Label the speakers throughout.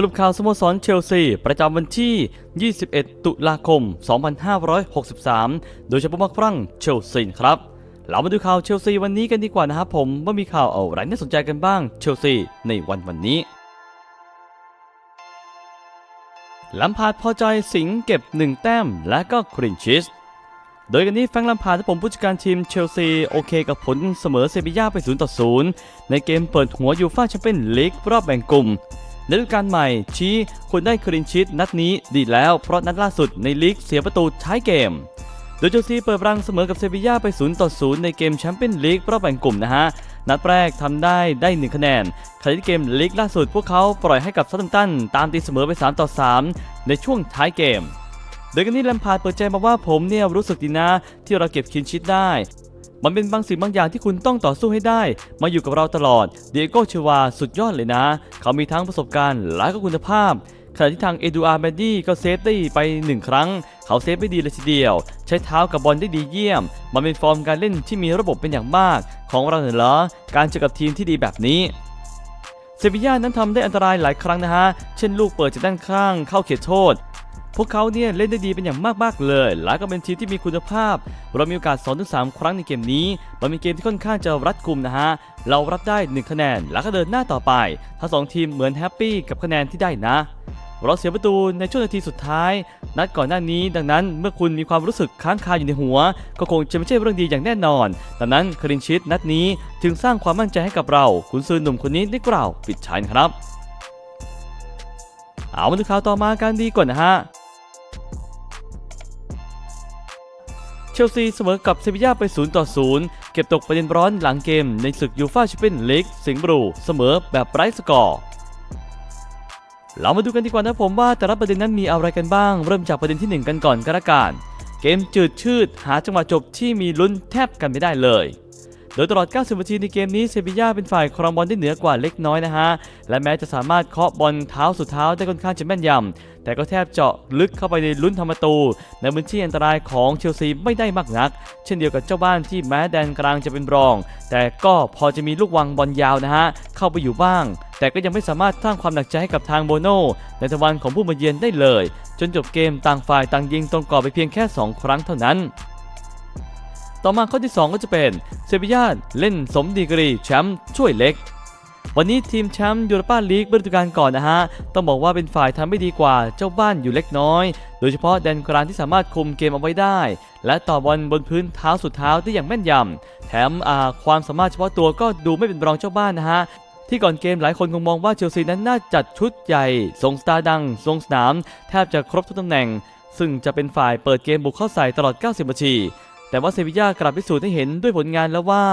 Speaker 1: สรุปข่าวสโมสรเชลซี ประจำวันที่ 21 ตุลาคม 2563 โดยเฉพาะมักฝรั่งเชลซีครับ เรามาดูข่าวเชลซีวันนี้กันดีกว่านะครับผมว่ามีข่าวอะไรน่าสนใจกันบ้างเชลซีในวันวันนี้ลัมพาดพอใจสิงเก็บ 1 แต้มและก็ครินชิสโดยกันนี้แฟงลัมพาร์ดผมผู้จัดการทีมเชลซีโอเคกับผลเสมอเซบีย่าไป0ต่อ0ในเกมเปิดหัวยูฟ่าแชมเปี้ยนลีกรอบแบ่งกลุ่ม ฤดูกาลใหม่ชี้ควรได้ครินชิตนัดนี้ดีแล้วเพราะนัดล่าสุดในลีกเสียประตูท้ายเกมโดยเชลซีเปิดรังเสมอกับเซบีย่าไป 0 ต่อ 0 ในเกมแชมเปี้ยนลีกรอบแบ่งกลุ่มนะฮะ นัดแรกทำได้ได้ 1 คะแนนขณะที่เกมลีกล่าสุดพวกเขาปล่อยให้กับซัตตัมตันตามตีเสมอไป 3 ต่อ 3 ในช่วงท้ายเกม โดยกันนี้แลมพาร์ดเปิดใจมาว่าผมเนี่ยรู้สึกดีนะที่เราเก็บคินชิตได้ มันเป็นบางสิ่งบางอย่างที่คุณต้องต่อสู้ให้ได้ มาอยู่กับเราตลอด เดโก้เชวาสุดยอดเลยนะ เขามีทั้งประสบการณ์และก็คุณภาพ ขณะที่ทางเอดูอาร์แบนดี้ก็เซฟได้ไปหนึ่งครั้ง เขาเซฟไม่ดีเลยทีเดียว ใช้เท้ากับบอลได้ดีเยี่ยม มันเป็นฟอร์มการเล่นที่มีระบบเป็นอย่างมาก ของเราเหรอ การเจอกับทีมที่ดีแบบนี้เซบีย่านั้นทำได้อันตรายหลายครั้งนะฮะ เช่นลูกเปิดจากด้านข้างเข้าเขตโทษ พวกเขาเนี่ยเล่นได้ดีเป็นอย่างมากๆเลย และก็เป็นทีมที่มีคุณภาพ เรามีโอกาส2-3ครั้งในเกมนี้ มันเป็นเกมที่ค่อนข้างจะรัดกุมนะฮะ เรารับได้ 1 คะแนน แล้วก็เดินหน้าต่อไป ทั้งสองทีมเหมือนแฮปปี้กับคะแนนที่ได้นะ เราเสียประตูในช่วงนาทีสุดท้าย นัดก่อนหน้านี้ ดังนั้นเมื่อคุณมีความรู้สึกค้างคาอยู่ในหัว ก็คงจะไม่ใช่เรื่องดีอย่างแน่นอน ดังนั้นคลินชิตนัดนี้จึงสร้างความมั่นใจให้กับเรา คุณซือหนุ่มคนนี้ได้กล่าวปิดฉายนะครับ เอามาดูข่าวต่อมากันดีก่อนนะฮะ ชลซีเสมอกับเซบีย่าไป 0 ต่อ 0 เก็บตกประเด็นร้อนหลังเกมในศึกยูฟ่าแชมเปี้ยนลีกสิงห์บรูเสมอแบบไร้สกอร์ เรามาดูกันดีกว่านะผมว่าแต่ละประเด็นนั้นมีอะไรกันบ้าง เริ่มจากประเด็นที่ 1 กันก่อนก็แล้วกันเกมจืดชืดหาจังหวะจบที่มีลุ้นแทบกันไม่ได้เลย โดยตลอด 90 นาทีในเกมนี้เซบีย่าเป็นฝ่ายครองบอลได้เหนือกว่าเล็กน้อยนะฮะ และแม้จะสามารถเคาะบอลเท้าสุดเท้าได้ค่อนข้างจะแม่นยำ แต่ก็แทบเจาะลึกเข้าไปในลุ้นทำประตู ในพื้นที่อันตรายของเชลซีไม่ได้มากนัก เช่นเดียวกับเจ้าบ้านที่แม้แดนกลางจะเป็นรอง แต่ก็พอจะมีลูกวางบอลยาวนะฮะ เข้าไปอยู่บ้าง แต่ก็ยังไม่สามารถสร้างความหนักใจให้กับทางโบโน่ในทวันของผู้มาเยือนได้เลย จนจบเกมต่างฝ่ายต่างยิงตรงกรอบไปเพียงแค่ 2 ครั้งเท่านั้น ต่อมาข้อที่ 2 ก็จะเป็นเซบีย่าเล่นสมดีกรีแชมป์ช่วยเล็ก วันนี้ทีมแชมป์ยูโรปาลีกฤดูกาลก่อนนะฮะ ต้องบอกว่าเป็นฝ่ายทำไม่ดีกว่าเจ้าบ้านอยู่เล็กน้อย โดยเฉพาะแดนกลางที่สามารถคุมเกมเอาไว้ได้ และต่อบอลบนพื้นเท้าสุดเท้าได้อย่างแม่นยำแถมความสามารถเฉพาะตัวก็ดูไม่เป็นรองเจ้าบ้านนะฮะที่ก่อนเกมหลายคนคงมองว่าเชลซีนั้นน่าจัดชุดใหญ่ทรงสตาร์ดังทรงสนาม แทบจะครบทุกตำแหน่ง ซึ่งจะเป็นฝ่ายเปิดเกมบุกเข้าใส่ตลอด 90 นาที แต่ว่าเซบีย่ากลับพิสูจน์ให้เห็นด้วยผลงานแล้วว่า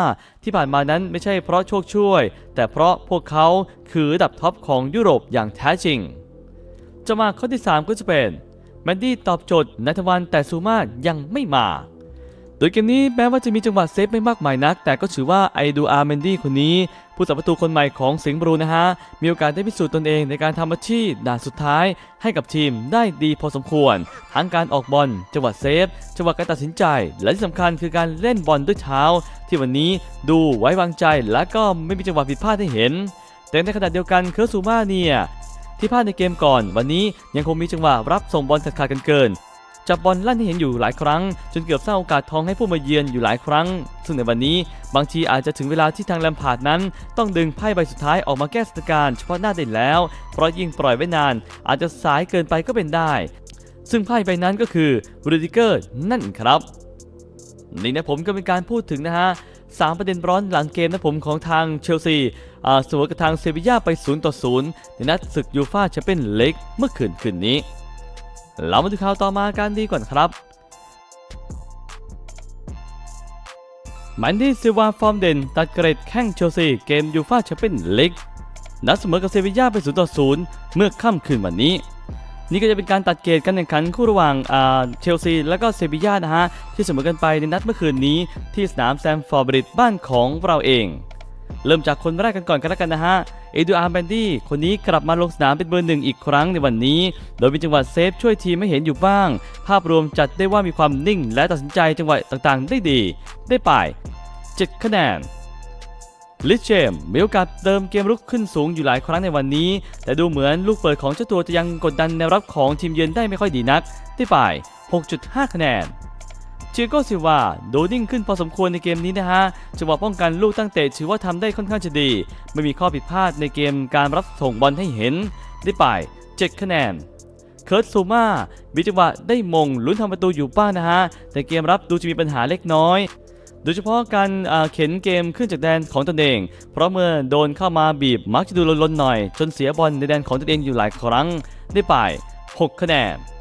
Speaker 1: ที่ผ่านมานั้นไม่ใช่เพราะโชคช่วย แต่เพราะพวกเขาคือดับท็อปของยุโรปอย่างแท้จริงจะมาข้อที่ 3 ก็จะเป็นแมนดี้ตอบโจทย์นัทวันแต่ซูมายังไม่มา โดยเกมนี้แม้ว่าจะมีจังหวะเซฟไม่มากมายนัก แต่ก็ถือว่าไอดูอาร์เมนดี้คนนี้ ผู้สัมประตูคนใหม่ของสิงห์บรูนะฮะ มีโอกาสได้พิสูจน์ตนเองในการทำอาชีพด่านสุดท้าย ให้กับทีมได้ดีพอสมควร ทั้งการออกบอลจังหวะเซฟจังหวะการตัดสินใจ และที่สำคัญคือการเล่นบอลด้วยเท้า ที่วันนี้ดูไว้วางใจและก็ไม่มีจังหวะผิดพลาดให้เห็น แต่ในขณะเดียวกันเคอร์ซูมาเนี่ยที่พลาดในเกมก่อน วันนี้ยังคงมีจังหวะรับส่งบอลขาดกันเกิน จับบอลลั่นให้เห็นอยู่หลายครั้ง จนเกือบสร้างโอกาสทองให้ผู้มาเยือนอยู่หลายครั้ง ซึ่งในวันนี้บางทีอาจจะถึงเวลาที่ทางแลมพาร์ดนั้น ต้องดึงไพ่ใบสุดท้ายออกมาแก้สถานการณ์เฉพาะหน้าได้แล้ว เพราะยิ่งปล่อยไว้นาน อาจจะสายเกินไปก็เป็นได้ ซึ่งไพ่ใบนั้นก็คือรูดิเกอร์นั่นครับนี่นะผมก็เป็นการพูดถึงนะฮะสามประเด็นร้อนหลังเกมนะผมของทางเชลซีอ่าเสมอกับทางเซบีย่าไป 0 ต่อ 0 ในนัดศึกยูฟ่าแชมเปี้ยนลีกเมื่อคืนคืนนี้ เรามาดูข่าวต่อมากันดีก่อนครับมันดี้ซิวาฟอร์มเด่น ตัดเกรดแข้งเชลซีเกมยูฟ่าแชมเปี้ยนลีกนัดเสมอกับเซบีย่าไป0ต่อ0เมื่อค่ำคืนวันนี้ นี่ก็จะเป็นการตัดเกรดการแข่งขันคู่ระหว่างอ่าเชลซีและก็เซบีย่านะฮะ ที่เสมอกันไปในนัดเมื่อคืนนี้ที่สนามแซมฟอร์บริดบ้านของเราเอง เริ่มจากคนแรกกันก่อนกันแล้วกันนะฮะ เอดูอาร์แบนดี้ คนนี้กลับมาลงสนามเป็นเบอร์หนึ่งอีกครั้งในวันนี้ โดยมีจังหวะเซฟช่วยทีมไม่เห็นอยู่บ้าง ภาพรวมจัดได้ว่ามีความนิ่งและตัดสินใจจังหวะต่างๆ ได้ดี ได้ไป 7 คะแนนลิชเชมมีโอกาสเติมเกมรุกขึ้นสูงอยู่หลายครั้งในวันนี้ แต่ดูเหมือนลูกเปิดของเจ้าตัวจะยังกดดันแนวรับของทีมเยือนได้ไม่ค่อยดีนัก ได้ไป6.5 คะแนน เชียโกซิวาโดนิ่งขึ้นพอสมควรในเกมนี้นะฮะจังหวะป้องกันลูกตั้งเตะถือว่าทำได้ค่อนข้างจะดี ไม่มีข้อผิดพลาดในเกมการรับส่งบอลให้เห็น ได้ไป 7 คะแนน เคิร์ตซูมามีจังหวะได้มงลุ้นทำประตูอยู่บ้างนะฮะ แต่เกมรับดูจะมีปัญหาเล็กน้อยโดยเฉพาะการอ่าเข็นเกมขึ้นจากแดนของตนเอง เพราะเมื่อโดนเข้ามาบีบมักจะดูลนๆหน่อย จนเสียบอลในแดนของตนเองอยู่หลายครั้งได้ไป 6 คะแนน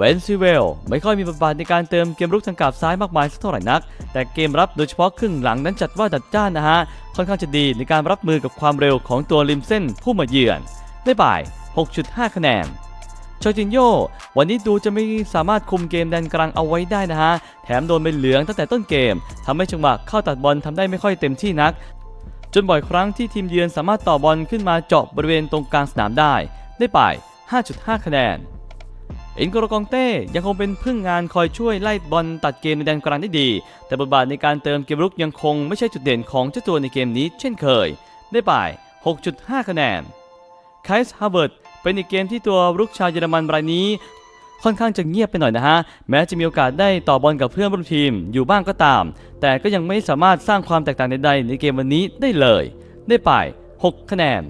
Speaker 1: เวนซิเวลไม่ค่อยมีบทบาทในการเติมเกมรุกทางกาบซ้ายมากมายสักเท่าไหร่นัก แต่เกมรับโดยเฉพาะครึ่งหลังนั้นจัดว่าจัดจ้านนะฮะ ค่อนข้างจะดีในการรับมือกับความเร็วของตัวริมเส้นผู้มาเยือน ได้บ่าย 6.5 คะแนนชอจินโยวันนี้ดูจะไม่สามารถคุมเกมแดนกลางเอาไว้ได้นะฮะ แถมโดนเป็นเหลืองตั้งแต่ต้นเกมทำให้จังหวะเข้าตัดบอลทำได้ไม่ค่อยเต็มที่นัก จนบ่อยครั้งที่ทีมเยือนสามารถต่อบอลขึ้นมาเจาะบริเวณตรงกลางสนามได้ ได้ไป 5.5 คะแนน เอ็นโกโรกองเต้ยังคงเป็นพึ่งงานคอยช่วยไล่บอลตัดเกมในแดนกลางได้ดี แต่บทบาทในการเติมเกมรุกยังคงไม่ใช่จุดเด่นของเจ้าตัวในเกมนี้เช่นเคย ได้ไป 6.5 คะแนนไคส์ฮาร์เวิร์ดเป็นอีกเกมที่ตัวรุกชาวเยอรมันรายนี้ ค่อนข้างจะเงียบไปหน่อยนะฮะ แม้จะมีโอกาสได้ต่อบอลกับเพื่อนร่วมทีมอยู่บ้างก็ตาม แต่ก็ยังไม่สามารถสร้างความแตกต่างใดๆในเกมวันนี้ได้เลย ได้ไป 6 คะแนน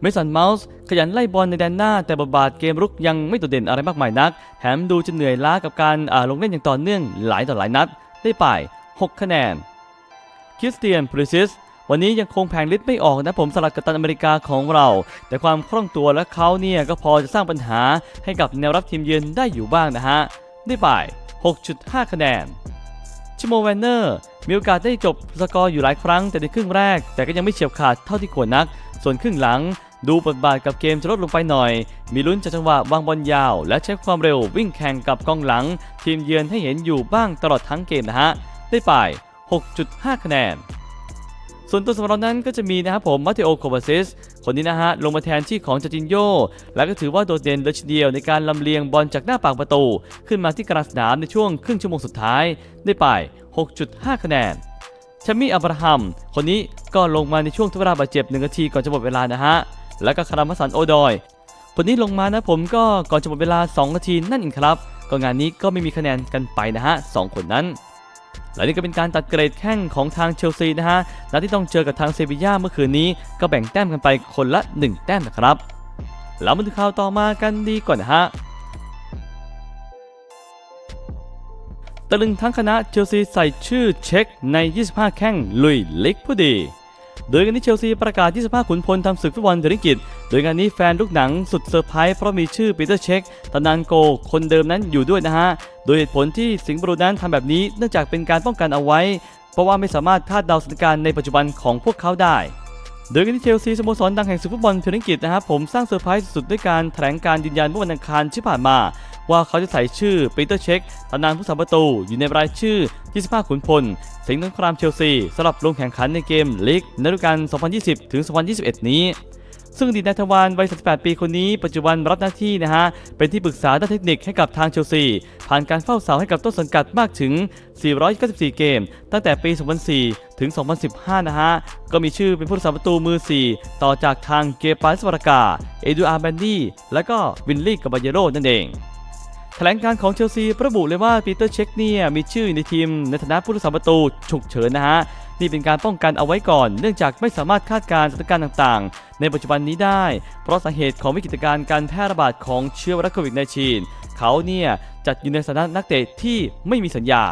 Speaker 1: เมสันเมาส์ขยันไล่บอลในแดนหน้า แต่บทบาทเกมรุกยังไม่โดดเด่นอะไรมากมายนัก แถมดูจะเหนื่อยล้ากับการาลงเล่นอย่างต่อเนื่องหลายต่อหลายนัด ได้ไป 6 คะแนน คริสเตียนพริซิสวันนี้ยังคงแผงฤทธิ์ไม่ออกนะผมสลัดกับตันอเมริกาของเรา แต่ความคล่องตัวและเขาเนี่ยก็พอจะสร้างปัญหาให้กับแนวรับทีมเยือนได้อยู่บ้างนะฮะ ได้ไป 6.5 คะแนนชิโมแวนเนอร์มีโอกาสได้จบสกอร์อยู่หลายครั้งแต่ในครึ่งแรก แต่ก็ยังไม่เฉียบขาดเท่าที่ควรนัก ส่วนครึ่งหลัง ดูบทบาทกับเกมจะลดลงไปหน่อย มีลุ้นจากจังหวะวางบอลยาว และใช้ความเร็ววิ่งแข่งกับกองหลัง ทีมเยือนให้เห็นอยู่บ้างตลอดทั้งเกมนะฮะ ได้ไป 6.5 คะแนน ส่วนตัวสำรองนั้นก็จะมีนะครับผมมาเตโอโคบาซิส คนนี้นะฮะ ลงมาแทนที่ของจาจินโย และก็ถือว่าโดดเด่นเลยทีเดียวในการลำเลียงบอลจากหน้าปากประตู ขึ้นมาที่กลางสนามในช่วงครึ่งชั่วโมงสุดท้าย ได้ไป 6.5 คะแนนแชมมี่อับราฮัม คนนี้ก็ลงมาในช่วงทดเวลาบาดเจ็บหนึ่งนาทีก่อนจะหมดเวลานะฮะ แล้วก็คารามัสันโอดอยคนนี้ลงมานะผมก็ก่อนจะหมดเวลา 2 นาทีนั่นเองครับ ก็งานนี้ก็ไม่มีคะแนนกันไปนะฮะสองคนนั้น และนี่ก็เป็นการตัดเกรดแข้งของทางเชลซีนะฮะนัดที่ต้องเจอกับทางเซบีย่าเมื่อคืนนี้ก็แบ่งแต้มกันไปคนละ 1 แต้มนะครับแล้วมาดูข่าวต่อมากันดีก่อนนะฮะตะลึงทั้งคณะเชลซีใส่ชื่อเช็คใน 25 แข้งลุยลิกผู้ดี โดยงานนี้เชลซีประกาศ 25 ขุนพลทำศึกฟุตบอลเดริงกิต โดยงานนี้แฟนลูกหนังสุดเซอร์ไพรส์เพราะมีชื่อปีเตอร์เช็คตำนานโก คนเดิมนั้นอยู่ด้วยนะฮะ โดยเหตุผลที่สิงห์บรูนั้นทำแบบนี้เนื่องจากเป็นการป้องกันเอาไว้ เพราะว่าไม่สามารถคาดเดาสถานการณ์ในปัจจุบันของพวกเขาได้โดยกันที่เชลซีสโมสรดังแห่งศึกฟุตบอลเมียร์ลีกนะครับผมสร้างเซอร์ไพรส์สุดๆด้วยการแถลงการยืนยันเมื่อวันอังคารที่ผ่านมา ว่าเขาจะใส่ชื่อปีเตอร์เช็คตำนานผู้สาประตูอยู่ในรายชื่อ 25 ขุนพล สิงห์สงครามเชลซีสำหรับลงแข่งขันในเกมลีกในฤดูกาล 2020 ถึง 2021 นี้ ซึ่งดีนายทวารวัย 38 ปีคนนี้ ปัจจุบันรับหน้าที่นะฮะ เป็นที่ปรึกษาด้านเทคนิคให้กับทางเชลซี ผ่านการเฝ้าเสาให้กับต้นสังกัดมากถึง 494 เกม ตั้งแต่ปี 2004 ถึง 2015 นะฮะ ก็มีชื่อเป็นผู้รักษาประตูมือ 4 ต่อจากทางเกปาสวรากา เอดูอาร์แบนดี้ และก็วินลี่กับบาเยโรนั่นเอง แถลงการของเชลซีระบุเลยว่าปีเตอร์เช็คเนี่ยมีชื่อในทีมในฐานะผู้รักษาประตูฉุกเฉินนะฮะ นี่เป็นการป้องกันเอาไว้ก่อน เนื่องจากไม่สามารถคาดการณ์สถานการณ์ต่างๆ ในปัจจุบันนี้ได้ เพราะสาเหตุของวิกฤตการณ์การแพร่ระบาดของเชื้อไวรัสโควิด -19 เขาเนี่ยจัดอยู่ในสถานะนักเตะที่ไม่มีสัญญา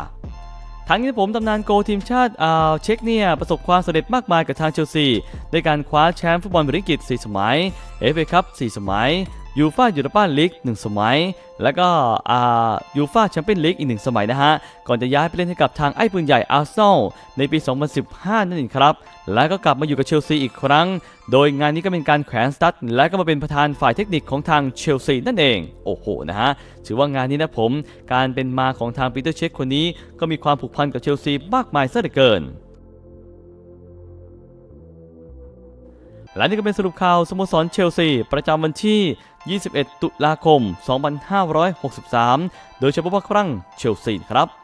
Speaker 1: ทั้งนี้ผมตำนานโกทีมชาติอ่าเช็กเนี่ยประสบความสำเร็จมากมายกับทางเชลซีในการคว้าแชมป์ฟุตบอลบริกิต4สมัยเอฟเอคัพ4สมัย ยูฟ่ายูโรปาลีก1สมัย แล้วก็อ่ายูฟ่าแชมเปี้ยนลีกอีก 1 สมัยนะฮะ ก่อนจะย้ายไปเล่นให้กับทางไอ้ปืนใหญ่อาร์เซนอลในปี 2015 นั่นเองครับ แล้วก็กลับมาอยู่กับเชลซีอีกครั้ง โดยงานนี้ก็เป็นการแขวนสตั๊ดและก็มาเป็นประธานฝ่ายเทคนิคของทางเชลซีนั่นเอง โอ้โหนะฮะถือว่างานนี้นะผม การเป็นมาของทางปีเตอร์เช็คคนนี้ ก็มีความผูกพันกับเชลซีมากมายซะเหลือเกิน และนี่ก็เป็นสรุปข่าวสโมสรเชลซี ประจำวันที่ 21 ตุลาคม 2563 โดยเฉพาะครั้งเชลซีครับ